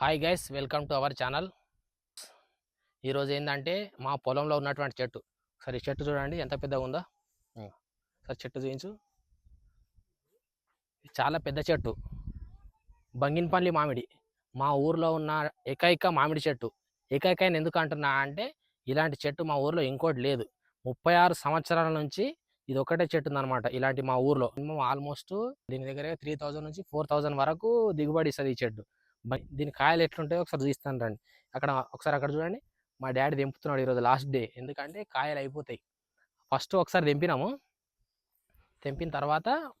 Hi guys welcome to our channel ఈరోజు ఏంటంటే మా పొలంలో ఉన్నటువంటి చెట్టు. సరే ఈ చెట్టు చూడండి ఎంత పెద్దగా ఉందో. సరే చెట్టు చూపించు చాలా పెద్ద చెట్టు. బంగినపల్లి మామిడి. మా ఊర్లో ఉన్న ఏకైక మామిడి చెట్టు. ఏకైక అని ఎందుకు అంటున్నా అంటే ఇలాంటి చెట్టు మా ఊర్లో ఇంకోటి లేదు. ముప్పై ఆరు సంవత్సరాల నుంచి ఇది ఒకటే చెట్టు ఉందన్నమాట ఇలాంటి మా ఊర్లో. ఆల్మోస్ట్ దీని దగ్గర త్రీ థౌజండ్ నుంచి ఫోర్ థౌజండ్ వరకు దిగుబడి ఇస్తుంది ఈ చెట్టు. దీని కాయలు ఎట్లుంటాయో ఒకసారి చూస్తాను రండి. అక్కడ ఒకసారి అక్కడ చూడండి. మా డాడీ తెంపుతున్నాడు ఈరోజు లాస్ట్ డే. ఎందుకంటే కాయలు అయిపోతాయి. ఫస్ట్ ఒకసారి తెంపినాము. తెంపిన తర్వాత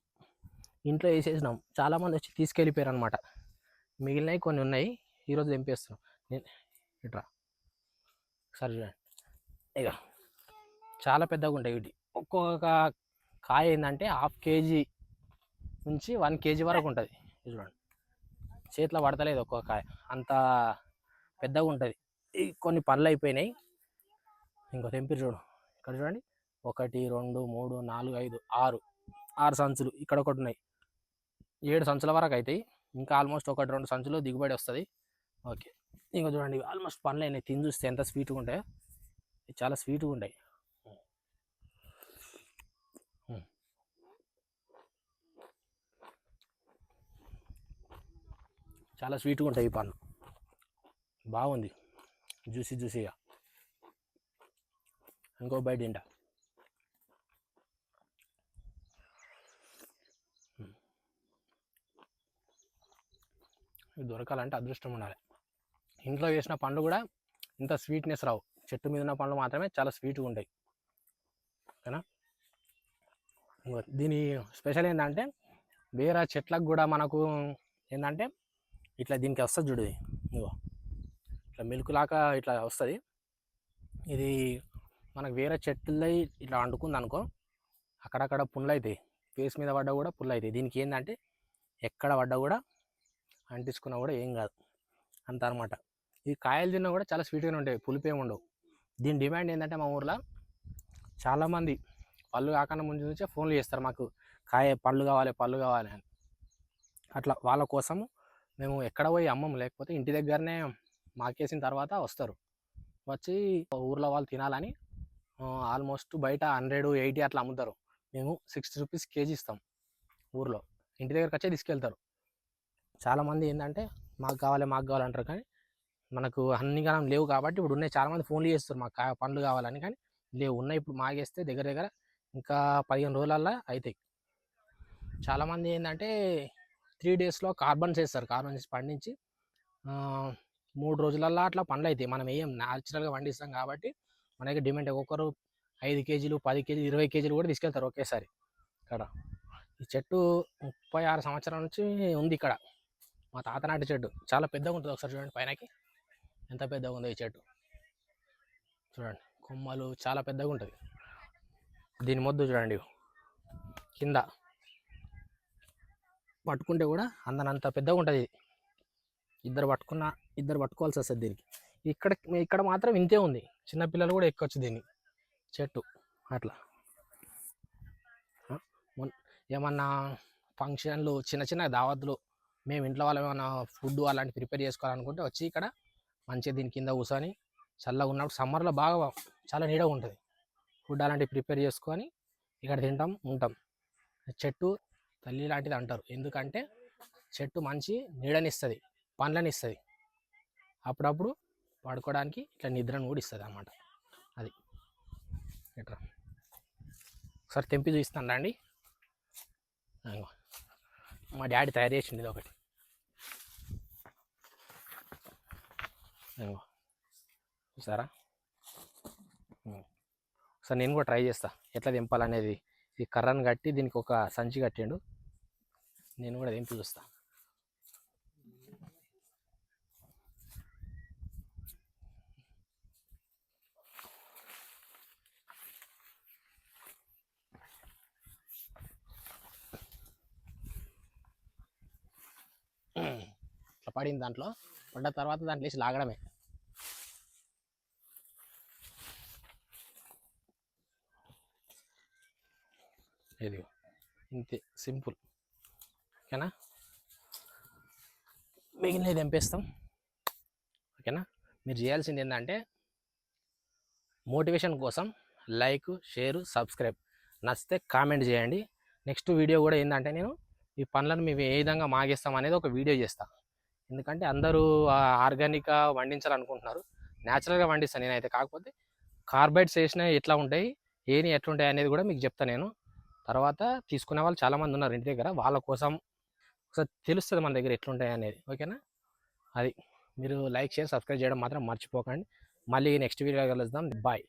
ఇంట్లో వేసేసినాం. చాలామంది వచ్చి తీసుకెళ్ళిపోయారు అనమాట మిగిలినవి కొన్ని ఉన్నాయి. ఈరోజు తెంపేస్తున్నాం. నేను ఇట్రా ఒకసారి చూడండి. ఇక చాలా పెద్దగా ఉంటాయి వీటి. ఒక్కొక్క కాయ ఏంటంటే హాఫ్ కేజీ నుంచి వన్ కేజీ వరకు ఉంటుంది. చూడండి. చేతిలో పడతలేదు ఒక్కొక్క కాయ అంత పెద్దగా ఉంటుంది. ఈ కొన్ని పళ్ళు అయిపోయినాయి. ఇంకో తెంపిరి చూడు. ఇక్కడ చూడండి. ఒకటి రెండు మూడు నాలుగు ఐదు ఆరు. ఆరు సంచులు. ఇక్కడ ఒకటి ఉన్నాయి. ఏడు సంచుల వరకు అవుతాయి ఇంకా ఆల్మోస్ట్ ఒకటి రెండు సంచులు దిగుబడి వస్తుంది. ఓకే. ఇంకా చూడండి. ఆల్మోస్ట్ పనులు అయినాయి. తిని చూస్తే ఎంత స్వీట్గా ఉంటాయో. చాలా స్వీట్గా ఉంటాయి. చాలా స్వీట్గా ఉంటాయి ఈ పండ్లు బాగుంది. జ్యూసీ జ్యూసీగా. ఇంకో బయట తింటా. దొరకాలంటే అదృష్టం ఉండాలి. ఇంట్లో వేసిన పండ్లు కూడా ఇంత స్వీట్నెస్ రావు. చెట్టు మీద ఉన్న పండ్లు మాత్రమే చాలా స్వీట్గా ఉంటాయి. ఓకేనా? దీని స్పెషల్ ఏంటంటే వేరే చెట్లకు కూడా మనకు ఏంటంటే ఇట్లా దీనికి వస్తుంది చూడు ఇగో ఇట్లా మెలుకులాగా ఇట్లా వస్తుంది. ఇది మనకు వేరే చెట్లై ఇట్లా అంటుకుంది అనుకో అక్కడక్కడ పుండ్లు అవుతాయి ఫేస్ మీద పడ్డా కూడా పుండ్లు అవుతాయి దీనికి ఏంటంటే ఎక్కడ పడ్డా కూడా అంటించుకున్నా కూడా ఏం కాదు. అంత అనమాట ఇది కాయలు తిన్నా కూడా చాలా స్వీట్గానే ఉంటాయి. పులిపి ఉండవు. దీని డిమాండ్ ఏంటంటే మా ఊర్లో చాలామంది పళ్ళు కాకుండా ముందు నుంచే ఫోన్లు చేస్తారు మాకు. కాయ పళ్ళు కావాలి పళ్ళు కావాలి అని. అట్లా వాళ్ళ కోసము మేము ఎక్కడ పోయి అమ్మము లేకపోతే ఇంటి దగ్గరనే మాకేసిన తర్వాత వస్తారు. వచ్చి ఊర్లో వాళ్ళు తినాలని ఆల్మోస్ట్ బయట హండ్రెడ్ ఎయిటీ అట్లా అమ్ముతారు. మేము సిక్స్టీ రూపీస్ కేజీ ఇస్తాం ఊర్లో. ఇంటి దగ్గరకు వచ్చే తీసుకెళ్తారు. చాలామంది ఏంటంటే మాకు కావాలి మాకు కావాలంటారు కానీ మనకు అన్ని కాలం లేవు కాబట్టి ఇప్పుడు ఉన్నాయి. చాలామంది ఫోన్లు చేస్తారు మాకు పండ్లు కావాలని కానీ లేవు ఉన్నాయి ఇప్పుడు మాగేస్తే దగ్గర దగ్గర ఇంకా పదిహేను రోజులల్లో అవుతాయి చాలామంది ఏంటంటే త్రీ డేస్లో కార్బన్స్ వేస్తారు కార్బన్స్ పండించి మూడు రోజులల్లో అట్లా పండ్లు అవుతాయి మనం ఏం న్యాచురల్గా పండిస్తాం కాబట్టి మనకి డిమాండ్ ఒక్కొక్కరు ఐదు కేజీలు పది కేజీలు ఇరవై కేజీలు కూడా తీసుకెళ్తారు ఒకేసారి ఇక్కడ. ఈ చెట్టు ముప్పై ఆరు సంవత్సరాల నుంచి ఉంది ఇక్కడ. మా తాత నాటి చెట్టు. చాలా పెద్దగా ఉంటుంది ఒకసారి చూడండి పైనకి. ఎంత పెద్దగా ఉందో ఈ చెట్టు. చూడండి. కొమ్మలు చాలా పెద్దగా ఉంటుంది. దీని మొద్దు చూడండి. కింద. పట్టుకుంటే కూడా అందనంత పెద్దగా ఉంటుంది. ఇది ఇద్దరు పట్టుకున్న ఇద్దరు పట్టుకోవాల్సి వస్తుంది దీనికి. ఇక్కడ ఇక్కడ మాత్రం ఇంతే ఉంది. చిన్నపిల్లలు కూడా ఎక్కొచ్చు దీన్ని. చెట్టు అట్లా. ఏమన్నా ఫంక్షన్లు చిన్న చిన్న దావత్లు మేము ఇంట్లో వాళ్ళు ఏమైనా ఫుడ్ అలాంటి ప్రిపేర్ చేసుకోవాలనుకుంటే వచ్చి ఇక్కడ మంచిగా దీని కింద కూర్చొని చల్లగా ఉన్నప్పుడు సమ్మర్లో బాగా చాలా నీడగా ఉంటుంది. ఫుడ్ అలాంటివి ప్రిపేర్ చేసుకొని ఇక్కడ తింటాం ఉంటాం. చెట్టు తల్లి లాంటిది అంటారు. ఎందుకంటే చెట్టు మంచి నీడనిస్తుంది పండ్లని ఇస్తుంది అప్పుడప్పుడు పడుకోవడానికి ఇట్లా నిద్రను కూడా ఇస్తుంది అన్నమాట. అది. ఇట్లా ఒకసారి తెంపి చూపిస్తాను రండి. మా డాడీ తయారు చేసింది ఇది ఒకటి. చూసారా? ఒకసారి నేను కూడా ట్రై చేస్తా. ఎట్లా తెంపాలనేది. ఈ కర్రను కట్టి దీనికి ఒక సంచి కట్టిండు. నేను కూడా తెంపి చూస్తా ఇట్లా పడింది దాంట్లో పడ్డ తర్వాత దాంట్లో వేసి లాగడమే. ఇది ఇంతే సింపుల్. ఓకేనా? మిగిలినవి తెంపేస్తాం. ఓకేనా? మీరు చేయాల్సింది ఏంటంటే మోటివేషన్ కోసం లైక్ షేర్ సబ్స్క్రైబ్. నచ్చితే కామెంట్ చేయండి. నెక్స్ట్ వీడియో కూడా ఏంటంటే నేను ఈ పండ్లను మేము ఏ విధంగా మాగేస్తాం అనేది ఒక వీడియో చేస్తా. ఎందుకంటే అందరూ ఆర్గానిక్గా వండించాలనుకుంటున్నారు. న్యాచురల్గా వండిస్తాను నేనైతే. కాకపోతే కార్బైడ్స్ వేసినవి ఎట్లా ఉంటాయి ఏని ఎట్లుంటాయి అనేది కూడా మీకు చెప్తాను నేను. తర్వాత తీసుకునే వాళ్ళు చాలామంది ఉన్నారు ఇంటి దగ్గర. వాళ్ళ కోసం ఒకసారి తెలుస్తుంది మన దగ్గర ఎట్లుంటాయి అనేది. ఓకేనా? అది మీరు లైక్ షేర్ సబ్స్క్రైబ్ చేయడం మాత్రం మర్చిపోకండి. మళ్ళీ నెక్స్ట్ వీడియో కలుద్దాం. బాయ్.